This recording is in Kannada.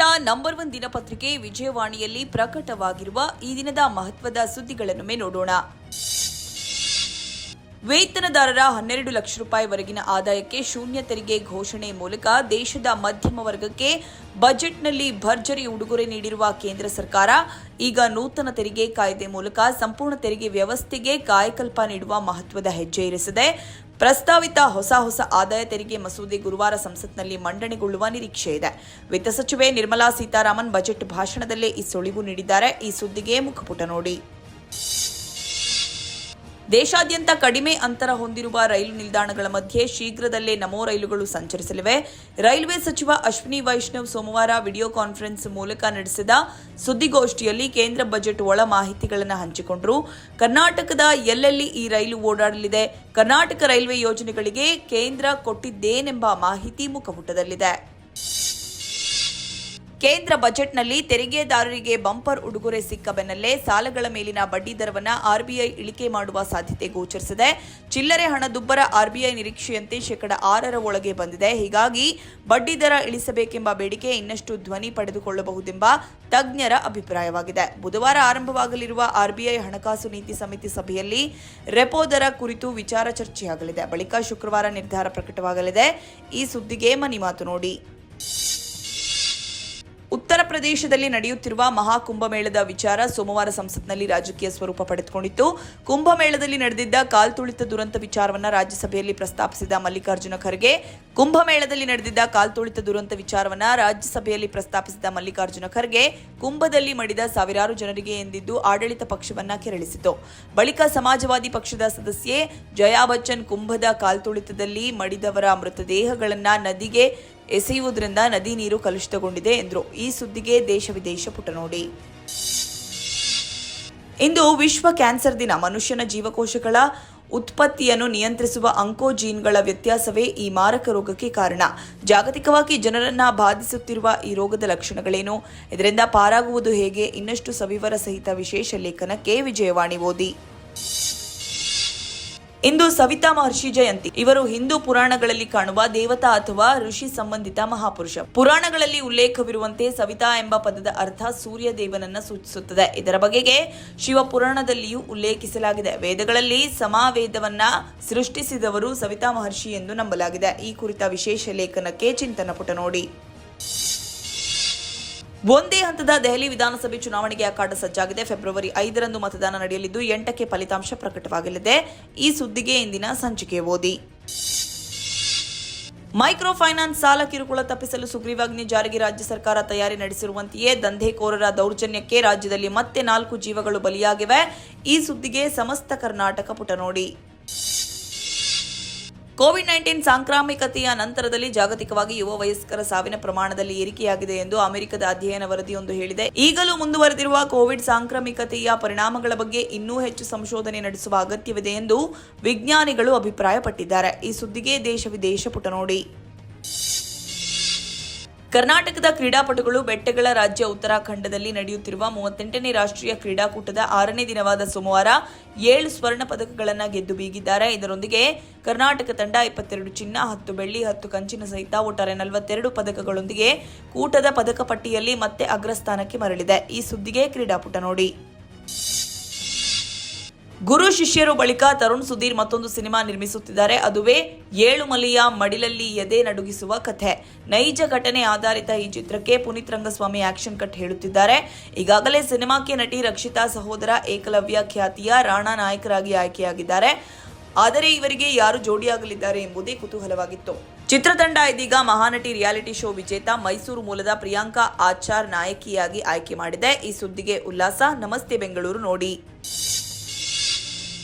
ದಿನದ ನಂಬರ್ ಒನ್ ದಿನಪತ್ರಿಕೆ ವಿಜಯವಾಣಿಯಲ್ಲಿ ಪ್ರಕಟವಾಗಿರುವ ಈ ದಿನದ ಮಹತ್ವದ ಸುದ್ದಿಗಳನ್ನೊಮ್ಮೆ ನೋಡೋಣ. ವೇತನದಾರರ ಹನ್ನೆರಡು ಲಕ್ಷ ರೂಪಾಯಿವರೆಗಿನ ಆದಾಯಕ್ಕೆ ಶೂನ್ಯ ತೆರಿಗೆ ಘೋಷಣೆ ಮೂಲಕ ದೇಶದ ಮಧ್ಯಮ ವರ್ಗಕ್ಕೆ ಬಜೆಟ್ನಲ್ಲಿ ಭರ್ಜರಿ ಉಡುಗೊರೆ ನೀಡಿರುವ ಕೇಂದ್ರ ಸರ್ಕಾರ ಈಗ ನೂತನ ತೆರಿಗೆ ಕಾಯ್ದೆ ಮೂಲಕ ಸಂಪೂರ್ಣ ತೆರಿಗೆ ವ್ಯವಸ್ಥೆಗೆ ಕಾಯಕಲ್ಪ ನೀಡುವ ಮಹತ್ವದ ಹೆಜ್ಜೆ ಇರಿಸಿದೆ. ಪ್ರಸ್ತಾವಿತ ಹೊಸ ಹೊಸ ಆದಾಯ ತೆರಿಗೆ ಮಸೂದೆ ಗುರುವಾರ ಸಂಸತ್ನಲ್ಲಿ ಮಂಡನೆಗೊಳ್ಳುವ ನಿರೀಕ್ಷೆ ಇದೆ. ವಿತ್ತ ಸಚಿವೆ ನಿರ್ಮಲಾ ಸೀತಾರಾಮನ್ ಬಜೆಟ್ ಭಾಷಣದಲ್ಲೇ ಈ ಸುಳಿವು ನೀಡಿದ್ದಾರೆ. ಈ ಸುದ್ದಿಗೆ ಮುಖಪುಟ ನೋಡಿ. ದೇಶಾದ್ಯಂತ ಕಡಿಮೆ ಅಂತರ ಹೊಂದಿರುವ ರೈಲು ನಿಲ್ದಾಣಗಳ ಮಧ್ಯೆ ಶೀಘ್ರದಲ್ಲೇ ನಮೋ ರೈಲುಗಳು ಸಂಚರಿಸಲಿವೆ. ರೈಲ್ವೆ ಸಚಿವ ಅಶ್ವಿನಿ ವೈಷ್ಣವ್ ಸೋಮವಾರ ವಿಡಿಯೋ ಕಾನ್ಫರೆನ್ಸ್ ಮೂಲಕ ನಡೆಸಿದ ಸುದ್ದಿಗೋಷ್ಠಿಯಲ್ಲಿ ಕೇಂದ್ರ ಬಜೆಟ್ ಒಳ ಮಾಹಿತಿಗಳನ್ನು ಹಂಚಿಕೊಂಡರು. ಕರ್ನಾಟಕದ ಎಲ್ಲೆಲ್ಲಿ ಈ ರೈಲು ಓಡಾಡಲಿದೆ, ಕರ್ನಾಟಕ ರೈಲ್ವೆ ಯೋಜನೆಗಳಿಗೆ ಕೇಂದ್ರ ಕೊಟ್ಟಿದ್ದೇನೆಂಬ ಮಾಹಿತಿ ಮುಖಪುಟದಲ್ಲಿದೆ ಕೇಂದ್ರ ಬಜೆಟ್ನಲ್ಲಿ ತೆರಿಗೆದಾರರಿಗೆ ಬಂಪರ್ ಉಡುಗೊರೆ ಸಿಕ್ಕ ಬೆನ್ನಲ್ಲೇ ಸಾಲಗಳ ಮೇಲಿನ ಬಡ್ಡಿ ದರವನ್ನು ಆರ್ಬಿಐ ಇಳಿಕೆ ಮಾಡುವ ಸಾಧ್ಯತೆ ಗೋಚರಿಸಿದೆ. ಚಿಲ್ಲರೆ ಹಣದುಬ್ಬರ ಆರ್ಬಿಐ ನಿರೀಕ್ಷೆಯಂತೆ ಶೇಕಡ ಆರರ ಒಳಗೆ ಬಂದಿದೆ. ಹೀಗಾಗಿ ಬಡ್ಡಿ ದರ ಇಳಿಸಬೇಕೆಂಬ ಬೇಡಿಕೆ ಇನ್ನಷ್ಟು ಧ್ವನಿ ಪಡೆದುಕೊಳ್ಳಬಹುದೆಂಬ ತಜ್ಞರ ಅಭಿಪ್ರಾಯವಾಗಿದೆ. ಬುಧವಾರ ಆರಂಭವಾಗಲಿರುವ ಆರ್ಬಿಐ ಹಣಕಾಸು ನೀತಿ ಸಮಿತಿ ಸಭೆಯಲ್ಲಿ ರೆಪೋ ದರ ಕುರಿತು ವಿಚಾರ ಚರ್ಚೆಯಾಗಲಿದೆ. ಬಳಿಕ ಶುಕ್ರವಾರ ನಿರ್ಧಾರ ಪ್ರಕಟವಾಗಲಿದೆ. ಈ ಸುದ್ದಿಗೆ ಮನಿ ಮಾತು ನೋಡಿ. ಪ್ರದೇಶದಲ್ಲಿ ನಡೆಯುತ್ತಿರುವ ಮಹಾಕುಂಭಮೇಳದ ವಿಚಾರ ಸೋಮವಾರ ಸಂಸತ್ನಲ್ಲಿ ರಾಜಕೀಯ ಸ್ವರೂಪ ಪಡೆದುಕೊಂಡಿತ್ತು. ಕುಂಭಮೇಳದಲ್ಲಿ ನಡೆದಿದ್ದ ಕಾಲ್ತುಳಿತ ದುರಂತ ವಿಚಾರವನ್ನ ರಾಜ್ಯಸಭೆಯಲ್ಲಿ ಪ್ರಸ್ತಾಪಿಸಿದ ಮಲ್ಲಿಕಾರ್ಜುನ ಖರ್ಗೆ, ಕುಂಭಮೇಳದಲ್ಲಿ ನಡೆದಿದ್ದ ಕಾಲ್ತುಳಿತ ದುರಂತ ವಿಚಾರವನ್ನ ರಾಜ್ಯಸಭೆಯಲ್ಲಿ ಪ್ರಸ್ತಾಪಿಸಿದ ಮಲ್ಲಿಕಾರ್ಜುನ ಖರ್ಗೆ, ಕುಂಭದಲ್ಲಿ ಮಡಿದ ಸಾವಿರಾರು ಜನರಿಗೆ ಎಂದಿದ್ದು ಆಡಳಿತ ಪಕ್ಷವನ್ನ ಕೆರಳಿಸಿತು. ಬಳಿಕ ಸಮಾಜವಾದಿ ಪಕ್ಷದ ಸದಸ್ಯೆ ಜಯಾ ಬಚ್ಚನ್ ಕುಂಭದ ಕಾಲ್ತುಳಿತದಲ್ಲಿ ಮಡಿದವರ ಮೃತದೇಹಗಳನ್ನ ನದಿಗೆ ಎಸೆಯುವುದರಿಂದ ನದಿ ನೀರು ಕಲುಷಿತಗೊಂಡಿದೆ ಎಂದರು. ಈ ಸುದ್ದಿಗೆ ದೇಶ ವಿದೇಶ ಪುಟ ನೋಡಿ. ಇಂದು ವಿಶ್ವ ಕ್ಯಾನ್ಸರ್ ದಿನ. ಮನುಷ್ಯನ ಜೀವಕೋಶಗಳ ಉತ್ಪತ್ತಿಯನ್ನು ನಿಯಂತ್ರಿಸುವ ಅಂಕೋಜೀನ್ಗಳ ವ್ಯತ್ಯಾಸವೇ ಈ ಮಾರಕ ರೋಗಕ್ಕೆ ಕಾರಣ. ಜಾಗತಿಕವಾಗಿ ಜನರನ್ನ ಬಾಧಿಸುತ್ತಿರುವ ಈ ರೋಗದ ಲಕ್ಷಣಗಳೇನು? ಇದರಿಂದ ಪಾರಾಗುವುದು ಹೇಗೆ? ಇನ್ನಷ್ಟು ಸವಿವರ ಸಹಿತ ವಿಶೇಷ ಲೇಖನಕ್ಕೆ ವಿಜಯವಾಣಿ ಓದಿ. ಇಂದು ಸವಿತಾ ಮಹರ್ಷಿ ಜಯಂತಿ. ಇವರು ಹಿಂದೂ ಪುರಾಣಗಳಲ್ಲಿ ಕಾಣುವ ದೇವತಾ ಅಥವಾ ಋಷಿ ಸಂಬಂಧಿತ ಮಹಾಪುರುಷ. ಪುರಾಣಗಳಲ್ಲಿ ಉಲ್ಲೇಖವಿರುವಂತೆ ಸವಿತಾ ಎಂಬ ಪದದ ಅರ್ಥ ಸೂರ್ಯ ದೇವನನ್ನ ಸೂಚಿಸುತ್ತದೆ. ಇದರ ಬಗೆಗೆ ಶಿವ ಪುರಾಣದಲ್ಲಿಯೂ ಉಲ್ಲೇಖಿಸಲಾಗಿದೆ. ವೇದಗಳಲ್ಲಿ ಸಮಾವೇದವನ್ನ ಸೃಷ್ಟಿಸಿದವರು ಸವಿತಾ ಮಹರ್ಷಿ ಎಂದು ನಂಬಲಾಗಿದೆ. ಈ ಕುರಿತ ವಿಶೇಷ ಲೇಖನಕ್ಕೆ ಚಿಂತನ ಪುಟ ನೋಡಿ. ಒಂದೇ ಹಂತದ ದೆಹಲಿ ವಿಧಾನಸಭೆ ಚುನಾವಣೆಗೆ ಅಖಾಡ ಸಜ್ಜಾಗಿದೆ. ಫೆಬ್ರವರಿ ಐದರಂದು ಮತದಾನ ನಡೆಯಲಿದ್ದು, ಎಂಟಕ್ಕೆ ಫಲಿತಾಂಶ ಪ್ರಕಟವಾಗಲಿದೆ. ಈ ಸುದ್ದಿಗೆ ಇಂದಿನ ಸಂಚಿಕೆ ಓದಿ. ಮೈಕ್ರೋ ಫೈನಾನ್ಸ್ ಸಾಲ ಕಿರುಕುಳ ತಪ್ಪಿಸಲು ಸುಗ್ರೀವಾಜ್ಞೆ ಜಾರಿಗೆ ರಾಜ್ಯ ಸರ್ಕಾರ ತಯಾರಿ ನಡೆಸಿರುವಂತೆಯೇ ದಂಧೆಕೋರರ ದೌರ್ಜನ್ಯಕ್ಕೆ ರಾಜ್ಯದಲ್ಲಿ ಮತ್ತೆ ನಾಲ್ಕು ಜೀವಗಳು ಬಲಿಯಾಗಿವೆ. ಈ ಸುದ್ದಿಗೆ ಸಮಸ್ತ ಕರ್ನಾಟಕ ಪುಟ ನೋಡಿ ಕೋವಿಡ್ ನೈನ್ಟೀನ್ ಸಾಂಕ್ರಾಮಿಕತೆಯ ನಂತರದಲ್ಲಿ ಜಾಗತಿಕವಾಗಿ ಯುವ ವಯಸ್ಕರ ಸಾವಿನ ಪ್ರಮಾಣದಲ್ಲಿ ಏರಿಕೆಯಾಗಿದೆ ಎಂದು ಅಮೆರಿಕದ ಅಧ್ಯಯನ ವರದಿಯೊಂದು ಹೇಳಿದೆ. ಈಗಲೂ ಮುಂದುವರೆದಿರುವ ಕೋವಿಡ್ ಸಾಂಕ್ರಾಮಿಕತೆಯ ಪರಿಣಾಮಗಳ ಬಗ್ಗೆ ಇನ್ನೂ ಹೆಚ್ಚು ಸಂಶೋಧನೆ ನಡೆಸುವ ಅಗತ್ಯವಿದೆ ಎಂದು ವಿಜ್ಞಾನಿಗಳು ಅಭಿಪ್ರಾಯಪಟ್ಟಿದ್ದಾರೆ. ಈ ಸುದ್ದಿಗೆ ದೇಶ ವಿದೇಶ ಪುಟ ನೋಡಿ ಕರ್ನಾಟಕದ ಕ್ರೀಡಾಪಟುಗಳು ಬೆಟ್ಟಗಳ ರಾಜ್ಯ ಉತ್ತರಾಖಂಡದಲ್ಲಿ ನಡೆಯುತ್ತಿರುವ ಮೂವತ್ತೆಂಟನೇ ರಾಷ್ಟ್ರೀಯ ಕ್ರೀಡಾಕೂಟದ ಆರನೇ ದಿನವಾದ ಸೋಮವಾರ ಏಳು ಸ್ವರ್ಣ ಪದಕಗಳನ್ನು ಗೆದ್ದು ಬೀಗಿದ್ದಾರೆ. ಇದರೊಂದಿಗೆ ಕರ್ನಾಟಕ ತಂಡ ಇಪ್ಪತ್ತೆರಡು ಚಿನ್ನ, ಹತ್ತು ಬೆಳ್ಳಿ, ಹತ್ತು ಕಂಚಿನ ಸಹಿತ ಒಟ್ಟಾರೆ ನಲವತ್ತೆರಡು ಪದಕಗಳೊಂದಿಗೆ ಕೂಟದ ಪದಕ ಪಟ್ಟಿಯಲ್ಲಿ ಮತ್ತೆ ಅಗ್ರಸ್ಥಾನಕ್ಕೆ ಮರಳಿದೆ. ಈ ಸುದ್ದಿಗೆ ಕ್ರೀಡಾಪುಟ ನೋಡಿ. ಗುರು ಶಿಷ್ಯರು ಬಳಿಕ ತರುಣ್ ಸುಧೀರ್ ಮತ್ತೊಂದು ಸಿನಿಮಾ ನಿರ್ಮಿಸುತ್ತಿದ್ದಾರೆ. ಅದುವೇ ಏಳು ಮಲಿಯ ಮಡಿಲಲ್ಲಿ ಎದೆ ನಡುಗಿಸುವ ಕಥೆ. ನೈಜ ಘಟನೆ ಆಧಾರಿತ ಈ ಚಿತ್ರಕ್ಕೆ ಪುನೀತ್ ರಂಗಸ್ವಾಮಿ ಆಕ್ಷನ್ ಕಟ್ ಹೇಳುತ್ತಿದ್ದಾರೆ. ಈಗಾಗಲೇ ಸಿನಿಮಾಕ್ಕೆ ನಟಿ ರಕ್ಷಿತಾ ಸಹೋದರ ಏಕಲವ್ಯ ಖ್ಯಾತಿಯ ರಾಣಾ ನಾಯಕರಾಗಿ ಆಯ್ಕೆಯಾಗಿದ್ದಾರೆ. ಆದರೆ ಇವರಿಗೆ ಯಾರು ಜೋಡಿಯಾಗಲಿದ್ದಾರೆ ಎಂಬುದೇ ಕುತೂಹಲವಾಗಿತ್ತು. ಚಿತ್ರತಂಡ ಇದೀಗ ಮಹಾನಟಿ ರಿಯಾಲಿಟಿ ಶೋ ವಿಜೇತ ಮೈಸೂರು ಮೂಲದ ಪ್ರಿಯಾಂಕಾ ಆಚಾರ್ ನಾಯಕಿಯಾಗಿ ಆಯ್ಕೆ ಮಾಡಿದೆ. ಈ ಸುದ್ದಿಗೆ ಉಲ್ಲಾಸ. ನಮಸ್ತೆ ಬೆಂಗಳೂರು ನೋಡಿ.